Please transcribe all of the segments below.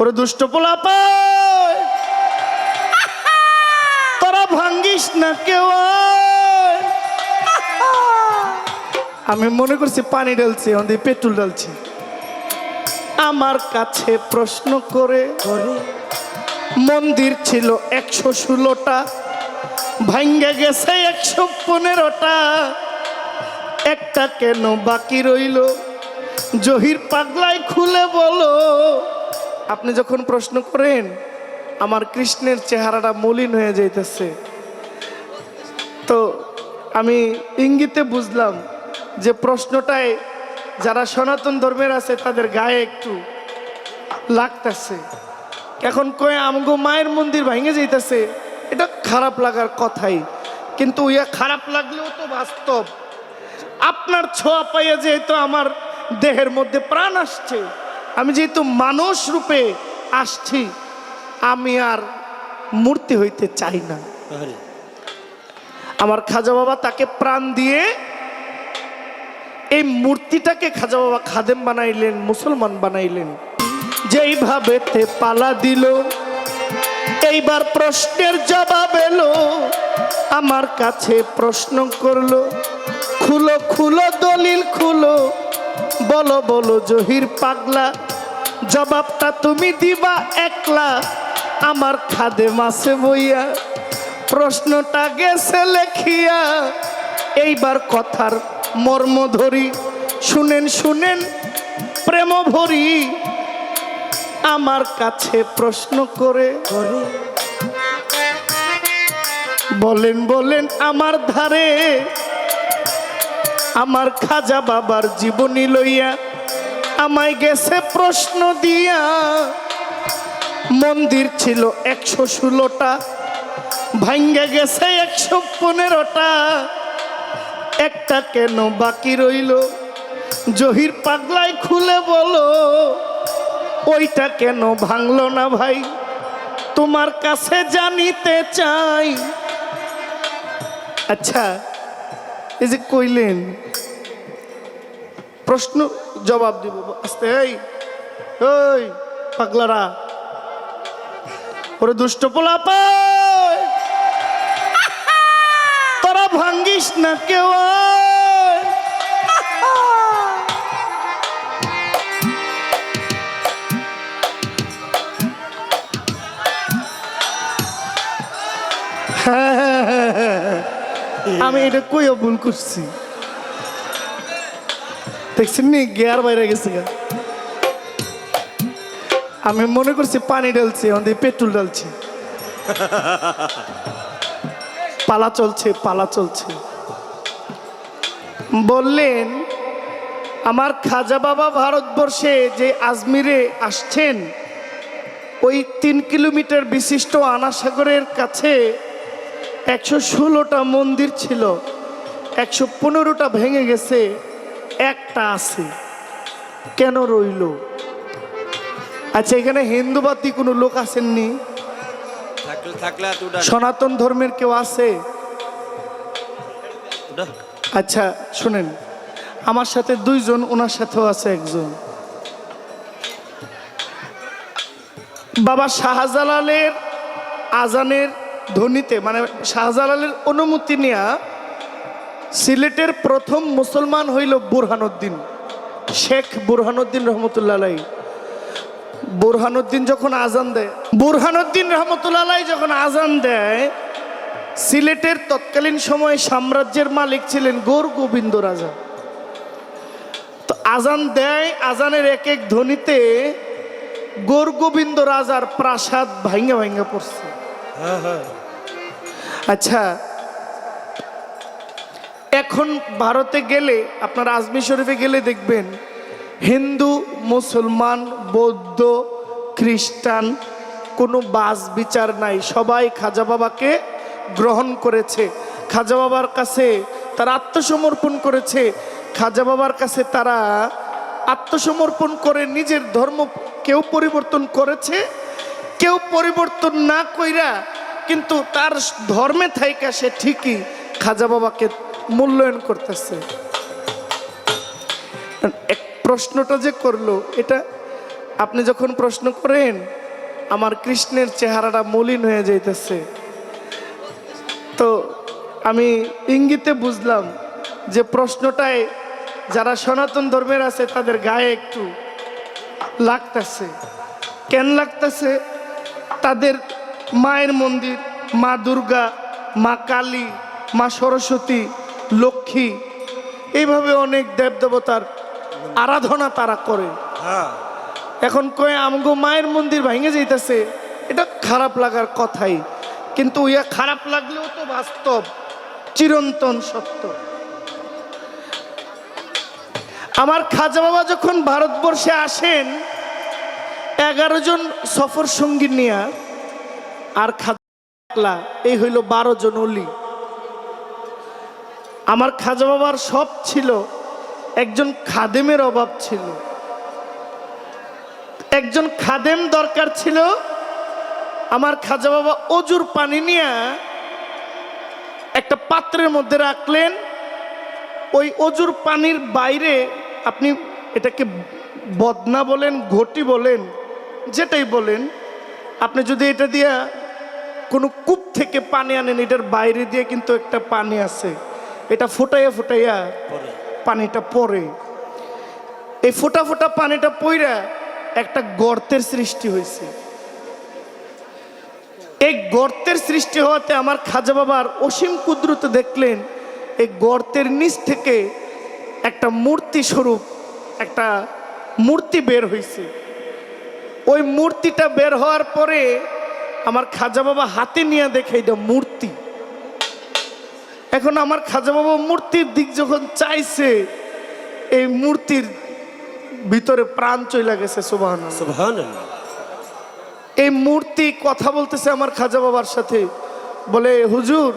ওরে দুষ্ট পোলা পায় তোরা ভাঙ্গিস না কেউ। আমি মনে করছি পানি ঢালছি আমাদের পেট্রোল ঢালছি। আমার কাছে প্রশ্ন করে। মন্দির ছিল একশো ষোলোটা ভাঙ্গে গেছে একশো পনেরোটা। একটা কেন বাকি রইল? জহির পাগলায় খুলে বলো। আপনি যখন প্রশ্ন করেন, আমার কৃষ্ণের চেহারাটা মলিন হয়ে যাইতেছে। তো আমি ইঙ্গিতে বুঝলাম যে প্রশ্নটায় যারা সনাতন ধর্মের আছে, তাদের গায়ে একটু লাগতেছে। এখন কয়ে আমগো মায়ের মন্দির ভেঙে যাইতেছে, এটা খারাপ লাগার কথাই। কিন্তু ইয়া খারাপ লাগলেও তো বাস্তব। আপনার ছোঁয়া পাইয়া যেহেতু আমার দেহের মধ্যে প্রাণ আসছে আমি যেহেতু মানুষ রূপে আসছি আমি আর মূর্তি হইতে চাই না। আমার খাজা বাবা তাকে প্রাণ দিয়ে এই মূর্তিটাকে খাজা বাবা খাদেম বানাইলেন মুসলমান বানাইলেন। যেইভাবে তে পালা দিল এইবার প্রশ্নের জবাব এলো আমার কাছে প্রশ্ন করল খুলো খুলো দলিল খুলো বলো বলো জহির পাগলা, জবাবটা তুমি দিবা একলা। আমার খাদে মাসে বইয়া, প্রশ্নটা গেছে লেখিয়া। এইবার কথার মর্ম ধরি, শুনেন শুনেন, প্রেম ভরি। আমার কাছে প্রশ্ন করে, বলেন বলেন আমার ধারে আমার খাজা বাবার জীবনী লইয়া আমায় গেছে প্রশ্ন দিয়া। মন্দির ছিল একশো ষোলোটা, ভাঙ্গে গেছে একশো পনেরোটা। একটা কেন বাকি রইল? জহির পাগলায় খুলে বলো, ওইটা কেন ভাঙলো না ভাই? তোমার কাছে জানিতে চাই। আচ্ছা এই যে কইলেন। প্রশ্ন জবাব দিব। আস্তে, এই ওই পাগলারা। ওরে দুষ্ট পোলা তোরা ভাঙ্গিস না কেউ আয়। আমি এটা কইও ভুল করছি। দেখছেন নি, গিয়ার বাইরে গেছে। আমি মনে করছি পানি ঢালছি আমাদের পেট্রোল ঢালছি। পালা চলছে পালা চলছে। বললেন, আমার খাজা বাবা ভারতবর্ষে যে আজমিরে আসছেন, ওই তিন কিলোমিটার বিশিষ্ট আনাসাগরের কাছে একশো ষোলোটা মন্দির ছিল একশো পনেরোটা ভেঙে গেছে একটা আছে। কেন রইল? আচ্ছা এখানে হিন্দুবাদী কোনো লোক আসেননি? থাকলে থাকলে সনাতন ধর্মের কেউ আছে? আচ্ছা শুনেন আমার সাথে দুইজন ওনার সাথেও আছে একজন। বাবা শাহজালালের আজানের ধ্বনিতে মানে শাহজালালের অনুমতি নেয়া সিলেটের প্রথম মুসলমান হইল বুরহানুদ্দিন, শেখ বুরহানুদ্দিন রহমতুল্লাহ। বুরহানুদ্দিন যখন আজান দেয়, বুরহানুদ্দিন রহমতুল্লাহ যখন আজান দেয়, সিলেটের তৎকালীন সময়ে সাম্রাজ্যের মালিক ছিলেন গোর গোবিন্দ রাজা তো আজান দেয়, আজানের এক এক ধ্বনিতে গোর গোবিন্দ রাজার প্রাসাদ ভাঙ্গা ভাঙ্গা পড়ছে আচ্ছা এখন ভারতে গেলে, আপনার আজমির শরীফে গেলে দেখবেন, হিন্দু, মুসলমান, বৌদ্ধ, খ্রিস্টান, কোনো বাস বিচার নাই। সবাই খাজা বাবাকে গ্রহণ করেছে। খাজা বাবার কাছে তারা আত্মসমর্পণ করেছে। খাজা বাবার কাছে তারা আত্মসমর্পণ করে নিজের ধর্ম কেউ পরিবর্তন করেছে। কেউ পরিবর্তন না কইরা কিন্তু তার ধর্মে থাইকা সে ঠিকই খাজা বাবাকে মূল্যায়ন করতেছে। এক প্রশ্নটা যে করল, এটা আপনি যখন প্রশ্ন করেন, আমার কৃষ্ণের চেহারাটা মলিন হয়ে যাইতেছে। তো আমি ইঙ্গিতে বুঝলাম যে প্রশ্নটায় যারা সনাতন ধর্মের আছে, তাদের গায়ে একটু লাগতেছে। কেন লাগতেছে? তাদের মায়ের মন্দির মা দুর্গা মা কালী মা সরস্বতী লক্ষ্মী। এইভাবে অনেক দেবদেবতার আরাধনা তারা করে। হ্যাঁ। এখন কয়ে আমগো মায়ের মন্দির ভেঙে যাইতেছে। এটা খারাপ লাগার কথাই। কিন্তু ইয়া খারাপ লাগলেও তো বাস্তব চিরন্তন সত্য। আমার খাজা বাবা যখন ভারতবর্ষে আসেন এগারো জন সফর সঙ্গী নিয়ে আর খাজা এই হইল বারো জন অলি। আমার খাজা বাবার সব ছিল, একজন খাদেমের অভাব ছিল। একজন খাদেম দরকার ছিল, আমার খাজা বাবা অজুর পানি নিয়ে একটা পাত্রের মধ্যে রাখলেন। ওই অজুর পানির বাইরে আপনি এটাকে বদনা বলেন, ঘটি বলেন, যেটাই বলেন, আপনি যদি এটা দিয়া কোনো কূপ থেকে পানি আনেন এটার বাইরে দিয়ে কিন্তু একটা পানি আছে। এটা ফুটাইয়া ফুটাইয়া পরে। পানিটা পড়ে এই ফোটা ফোটা পানিটা পইরা একটা গর্তের সৃষ্টি হয়েছে এই গর্তের সৃষ্টি হওয়াতে আমার খাজা বাবার অসীম কুদরতে দেখলেন এই গর্তের নিচ থেকে একটা মূর্তি স্বরূপ একটা মূর্তি বের হয়েছে ওই মূর্তিটা বের হওয়ার পরে আমার খাজা বাবা হাতে নিয়ে দেখে এটা মূর্তি। এখন আমার খাজা বাবা মূর্তির দিক যখন চাইছে এই মূর্তির ভিতরে প্রাণ চলে গেছে সুবাহ এই মূর্তি কথা বলতেছে আমার খাজা বাবার সাথে। বলে হুজুর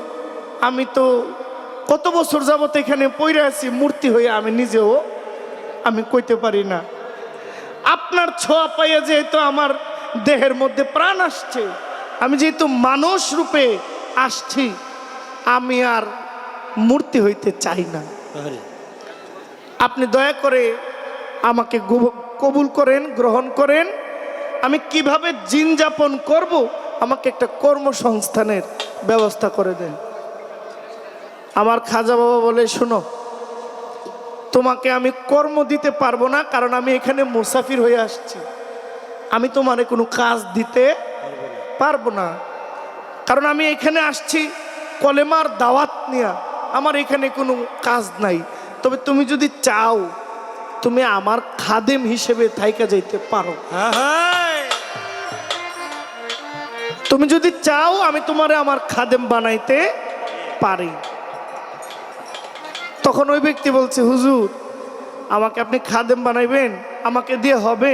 আমি তো কত বছর যাবত এখানে পইরে আছি মূর্তি হয়ে আমি নিজেও আমি কইতে পারি না। আপনার ছোঁয়া পাইয়া যেহেতু আমার দেহের মধ্যে প্রাণ আসছে আমি যেহেতু মানুষ রূপে আসছি আমি আর মূর্তি হইতে চাই না। আপনি দয়া করে আমাকে কবুল করেন গ্রহণ করেন। আমি কীভাবে জিন যাপন করব আমাকে একটা কর্মসংস্থানের ব্যবস্থা করে দেন। আমার খাজা বাবা বলে শোনো তোমাকে আমি কর্ম দিতে পারব না কারণ আমি এখানে মুসাফির হয়ে আসছি। আমি তোমারে কোনো কাজ দিতে পারব না। কারণ আমি এখানে আসছি কলেমার দাওয়াত নিয়ে। আমার এখানে কোনো কাজ নাই। তবে তুমি যদি চাও তুমি আমার খাদেম হিসেবে থাইকা যাইতে পারো। তুমি যদি চাও আমি তোমারে আমার খাদেম বানাইতে পারি। তখন ওই ব্যক্তি বলছে হুজুর আমাকে আপনি খাদেম বানাইবেন আমাকে দিয়ে হবে।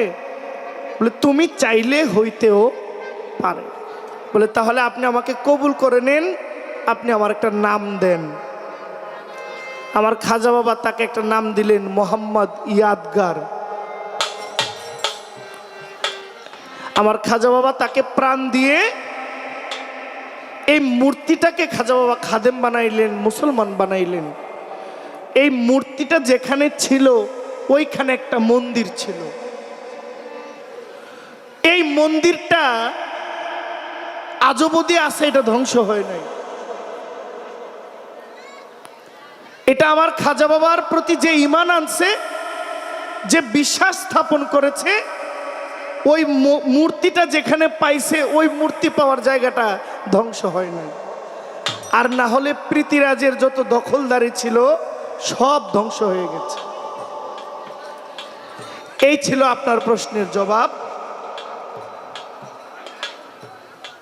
বলে তুমি চাইলে হইতেও পারে। বলে, তাহলে আপনি আমাকে কবুল করে নেন, আপনি আমার একটা নাম দেন। আমার খাজা বাবা তাকে একটা নাম দিলেন, মোহাম্মদ ইয়াদগার। আমার খাজা বাবা তাকে প্রাণ দিয়ে এই মূর্তিটাকে খাজা বাবা খাদেম বানাইলেন, মুসলমান বানাইলেন। এই মূর্তিটা যেখানে ছিল, ওইখানে একটা মন্দির ছিল। এই মন্দিরটা আজবদি আছে, এটা ধ্বংস হয় নাই। এটা আমার খাজা বাবার প্রতি যে ইমান আনছে, যে বিশ্বাস স্থাপন করেছে, ওই মূর্তিটা যেখানে পাইছে, ওই মূর্তি পাওয়ার জায়গাটা ধ্বংস হয় নাই। আর না হলে প্রীতিরাজের যত দখলদারি ছিল, সব ধ্বংস হয়ে গেছে। এই ছিল আপনার প্রশ্নের জবাব।